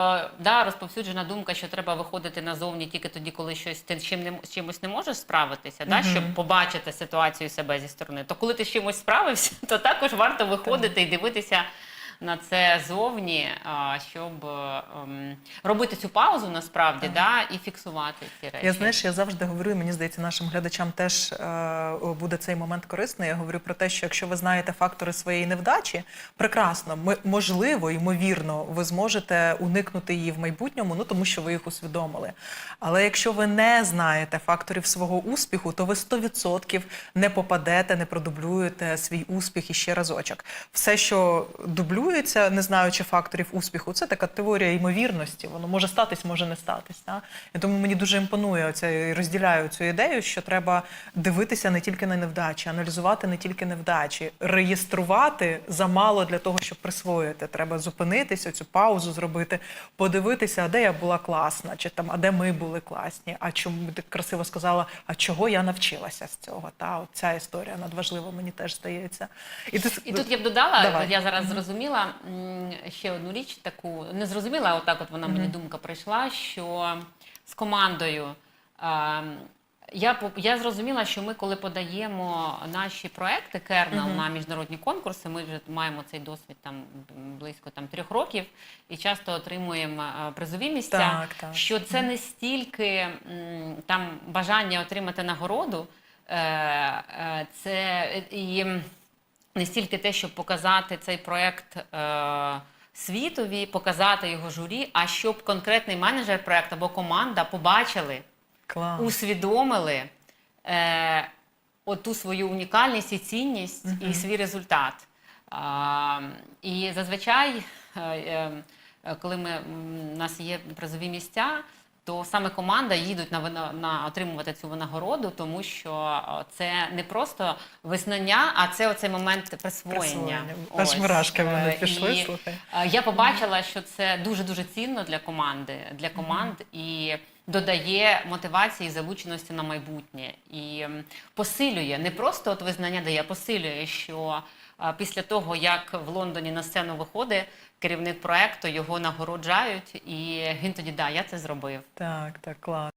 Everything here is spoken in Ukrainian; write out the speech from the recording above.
Е, Да, розповсюджена думка, що треба виходити назовні тільки тоді, коли щось ти чим не з чимось не можеш справитися, да, щоб побачити ситуацію себе зі сторони. То коли ти з чимось справився, то також варто виходити і дивитися на це зовні, щоб ем, робити цю паузу насправді, да, і фіксувати ці речі. Я знаєш, я завжди говорю, і мені здається, нашим глядачам теж е, буде цей момент корисний. Я говорю про те, що якщо ви знаєте фактори своєї невдачі, прекрасно, ми, можливо, ймовірно, ви зможете уникнути її в майбутньому, ну тому що ви їх усвідомили. Але якщо ви не знаєте факторів свого успіху, то ви 100% не попадете, не продублюєте свій успіх іще разочок. Все, що дублюється, не знаючи факторів успіху, це така теорія ймовірності. Воно може статись, може не статись. Да? І тому мені дуже імпонує оця і розділяю цю ідею, що треба дивитися не тільки на невдачі, аналізувати не тільки невдачі, реєструвати замало для того, щоб присвоїти. Треба зупинитися, цю паузу зробити, подивитися, а де я була класна, чи там, а де ми були класні. А чому ти красиво сказала, а чого я навчилася з цього? Та от ця історія надважлива, мені теж здається. І, ти... І тут я б додала, Давай. я зараз зрозуміла м, ще одну річ, таку не зрозуміла, а отак от вона мені думка прийшла, що з командою. е, я, я зрозуміла, що ми, коли подаємо наші проекти Кернел на міжнародні конкурси, ми вже маємо цей досвід там близько там трьох років і часто отримуємо призові місця. Так, так. Що це не стільки там бажання отримати нагороду, е, е, це і не стільки те, щоб показати цей проект е, світові, показати його журі, а щоб конкретний менеджер проекту або команда побачили, Клас. усвідомили е, оту свою унікальність і цінність і свій результат. А, і зазвичай, е, е, коли ми, у нас є призові місця, то саме команда їдуть на, на отримувати цю винагороду, тому що е, це не просто визнання, а це оцей момент присвоєння. Присвоєння. Аж мурашки вони Е, пішли, і, слухай. е, Я побачила, що це дуже дуже цінно для команди, для команд і додає мотивації і залученості на майбутнє і посилює не просто от визнання дає, а посилює, що після того як в Лондоні на сцену виходить керівник проекту, його нагороджають, і він тоді да, я це зробив. Так, так, клас.